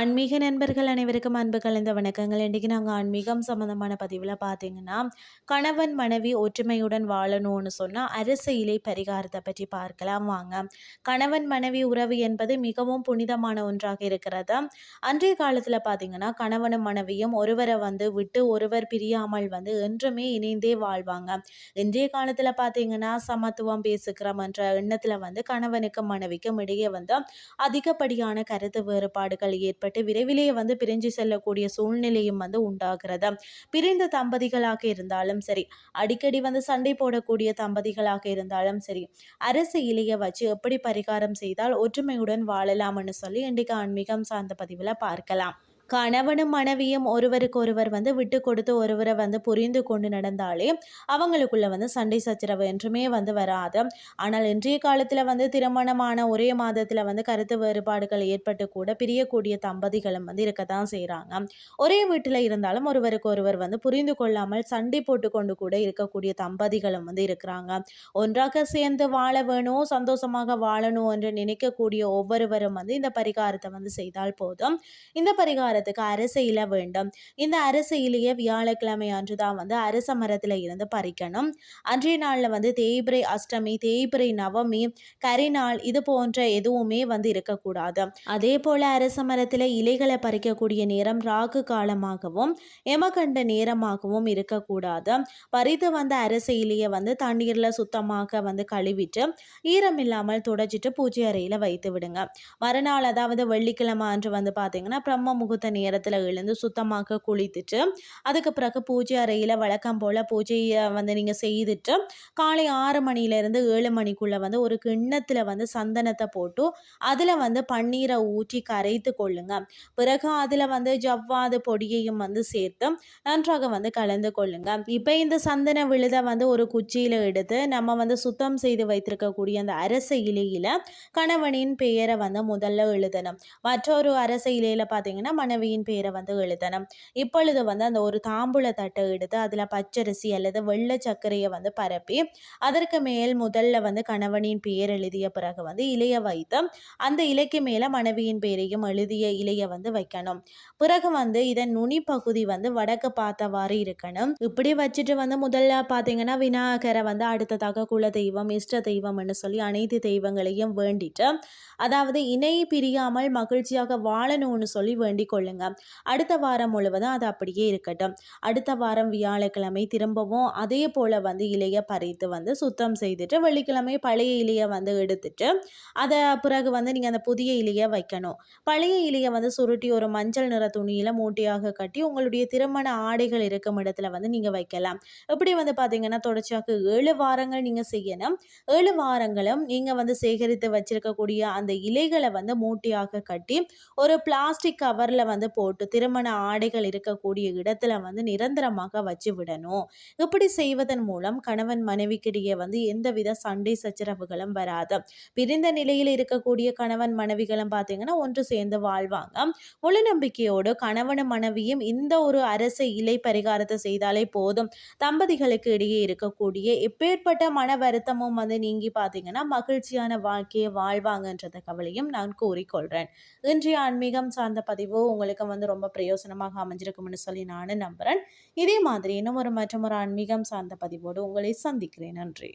ஆன்மீக நண்பர்கள் அனைவருக்கும் அன்பு கலந்த வணக்கங்கள். இன்றைக்கி நாங்கள் ஆன்மீகம் சம்மந்தமான பதிவில் பார்த்தீங்கன்னா கணவன் மனைவி ஒற்றுமையுடன் வாழணும்னு சொன்னால் அரசு இலை பரிகாரத்தை பற்றி பார்க்கலாம் வாங்க. கணவன் மனைவி உறவு என்பது மிகவும் புனிதமான ஒன்றாக இருக்கிறது? அன்றைய காலத்தில் பார்த்தீங்கன்னா கணவனும் மனைவியும் ஒருவரை வந்து விட்டு ஒருவர் பிரியாமல் வந்து என்றுமே இணைந்தே வாழ்வாங்க. இன்றைய காலத்தில் பார்த்தீங்கன்னா சமத்துவம் பேசுகிறோம் என்ற எண்ணத்தில் வந்து கணவனுக்கும் மனைவிக்கும் இடையே வந்து அதிகப்படியான கருத்து வேறுபாடுகள் ஏற்பட்டு விரைவிலேயே வந்து பிரிஞ்சு செல்லக்கூடிய சூழ்நிலையும் வந்து உண்டாகிறது. பிரிந்த தம்பதிகளாக இருந்தாலும் சரி அடிக்கடி வந்து சண்டை போடக்கூடிய தம்பதிகளாக இருந்தாலும் சரி அரசு இலைய வச்சு எப்படி பரிகாரம் செய்தால் ஒற்றுமையுடன் வாழலாம்னு சொல்லி இன்றைக்கு ஆன்மீகம் சார்ந்த பதிவில் பார்க்கலாம். கணவனும் மனைவியும் ஒருவருக்கு ஒருவர் வந்து விட்டு கொடுத்து ஒருவரை வந்து புரிந்து கொண்டு நடந்தாலே அவங்களுக்குள்ள வந்து சண்டை சச்சரவு என்றுமே வந்து வராது. ஆனால் இன்றைய காலத்தில் வந்து திருமணமான ஒரே மாதத்தில் வந்து கருத்து வேறுபாடுகள் ஏற்பட்டு கூட பிரியக்கூடிய தம்பதிகளும் வந்து இருக்க தான் செய்கிறாங்க ஒரே வீட்டில் இருந்தாலும் ஒருவருக்கு ஒருவர் வந்து புரிந்து கொள்ளாமல் சண்டை போட்டு கொண்டு கூட இருக்கக்கூடிய தம்பதிகளும் வந்து இருக்கிறாங்க. ஒன்றாக சேர்ந்து வாழ வேணும் சந்தோஷமாக வாழணும் என்று நினைக்கக்கூடிய ஒவ்வொருவரும் வந்து இந்த பரிகாரத்தை வந்து செய்தால் போதும். இந்த பரிகாரம் போகிறதுக்கு அரச இல வேண்டும். இந்த அரச இலையை வியாழக்கிழமை அன்று தான் வந்து அரச மரத்தில் இருந்து பறிக்கணும். அன்றைய நாளில் வந்து தேய்பிரை அஷ்டமி தேய்பிரை நவமி கரிநாள் இது போன்ற எதுவுமே வந்து இருக்கக்கூடாது. அதே போல் அரச மரத்தில் இலைகளை பறிக்கக்கூடிய நேரம் ராகு காலமாகவும் எமகண்ட நேரமாகவும் இருக்கக்கூடாது. பறித்து வந்த அரச இலையை வந்து தண்ணீரில் சுத்தமாக வந்து கழுவிட்டு ஈரம் இல்லாமல் துடைச்சிட்டு பூஜை அறையில் வைத்து விடுங்க. மறுநாள் அதாவது வெள்ளிக்கிழமை அன்று வந்து பார்த்தீங்கன்னா பிரம்ம முகூர்த்த நேரத்தில் எழுந்து சுத்தமாக குளித்துட்டு அதுக்கு பிறகு பூஜை அறையில் வழக்கம் போல் பூஜையை வந்து நீங்கள் செய்துட்டு காலை ஆறு மணிலேருந்து ஏழு மணிக்குள்ளே வந்து ஒரு கிண்ணத்தில் வந்து சந்தனத்தை போட்டு அதில் வந்து பன்னீரை ஊற்றி கரைத்து கொள்ளுங்க. பிறகு அதில் வந்து ஜவ்வாது பொடியையும் வந்து சேர்த்து நன்றாக வந்து கலந்து கொள்ளுங்க. இப்போ இந்த சந்தன விழுதை வந்து ஒரு குச்சியில் எடுத்து நம்ம வந்து சுத்தம் செய்து வைத்திருக்கக்கூடிய அந்த அரச இலையில் கணவனின் பெயரை வந்து முதல்ல எழுதணும். மற்றொரு அரச இலையில் பார்த்தீங்கன்னா மாணவியின் பேரை வந்து எழுதணும். இப்பொழுது வந்து அந்த ஒரு தாம்பூல தட்டை எடுத்து அதில் பச்சரிசி அல்லது வெள்ளை சர்க்கரையை வந்து பரப்பி அதற்கு மேல் முதல்ல வந்து கணவனின் பெயர் எழுதிய பிறகு வந்து இலைய வைத்து அந்த இலைக்கு மேலே மனைவியின் பெயரையும் எழுதிய இலையை வந்து வைக்கணும். பிறகு வந்து இதன் நுனி பகுதி வந்து வடக்கு பார்த்தவாறு இருக்கணும். இப்படி வச்சுட்டு வந்து முதல்ல பார்த்தீங்கன்னா விநாயகரை வந்து அடுத்ததாக குல தெய்வம் இஷ்ட தெய்வம்னு சொல்லி அனைத்து தெய்வங்களையும் வேண்டிட்டு அதாவது இணை பிரியாமல் மகிழ்ச்சியாக வாழணும்னு சொல்லி வேண்டிக் கொள்ளுங்க. அடுத்த வாரம் முழுவதும் அது அப்படியே இருக்கட்டும். அடுத்த வாரம் வியாழக்கிழமை திரும்பவும் அதே போல் வந்து இலையை பறித்து வந்து சுத்தம் செய்துட்டு வெள்ளிக்கிழமை பழைய இலையை வந்து எடுத்துட்டு அதை பிறகு வந்து நீங்கள் அந்த புதிய இலையை வைக்கணும். பழைய இலையை வந்து சுருட்டி ஒரு மஞ்சள் நிற துணியில் மூட்டையாக கட்டி உங்களுடைய திருமண ஆடைகள் இருக்கும் இடத்துல வந்து நீங்கள் வைக்கலாம். இப்படி வந்து பார்த்தீங்கன்னா தொடர்ச்சியாக ஏழு வாரங்கள் நீங்கள் செய்யணும். ஏழு வாரங்களும் நீங்கள் வந்து சேகரித்து வச்சிருக்கக்கூடிய அந்த இலைகளை வந்து மூட்டையாக கட்டி ஒரு பிளாஸ்டிக் கவரில் வந்து போட்டு திருமண ஆடைகள் இருக்கக்கூடிய இடத்துல வந்து நிரந்தரமாக வச்சு விடணும். இப்படி செய்வதன் மூலம் கணவன் மனைவிக்கிடையே வந்து எந்தவித சண்டை சச்சரவுகளும் வராது. பிரிந்த நிலையில் இருக்கக்கூடிய கணவன் மனைவிகளும் பார்த்தீங்கன்னா ஒன்று சேர்ந்து வாழ்வாங்க. முழு நம்பிக்கையோடு கணவனும் மனைவியும் இந்த ஒரு அரசு இலை பரிகாரத்தை செய்தாலே போதும். தம்பதிகளுக்கு இடையே இருக்கக்கூடிய எப்பேற்பட்ட மன வருத்தமும் வந்து நீங்கி பார்த்தீங்கன்னா மகிழ்ச்சியான வாழ்க்கையை வாழ்வாங்கன்றத கவலையும் நான் கூறிக்கொள்கிறேன் இன்றைய ஆன்மீகம் சார்ந்த பதிவு உங்களுக்கு வந்து ரொம்ப பிரயோசனமாக அமைஞ்சிருக்கும்னு சொல்லி நானும் நம்புகிறேன் இதே மாதிரி இன்னும் ஒரு மற்றும் ஒரு ஆன்மீகம் சார்ந்த பதிவோடு உங்களை சந்திக்கிறேன். நன்றி.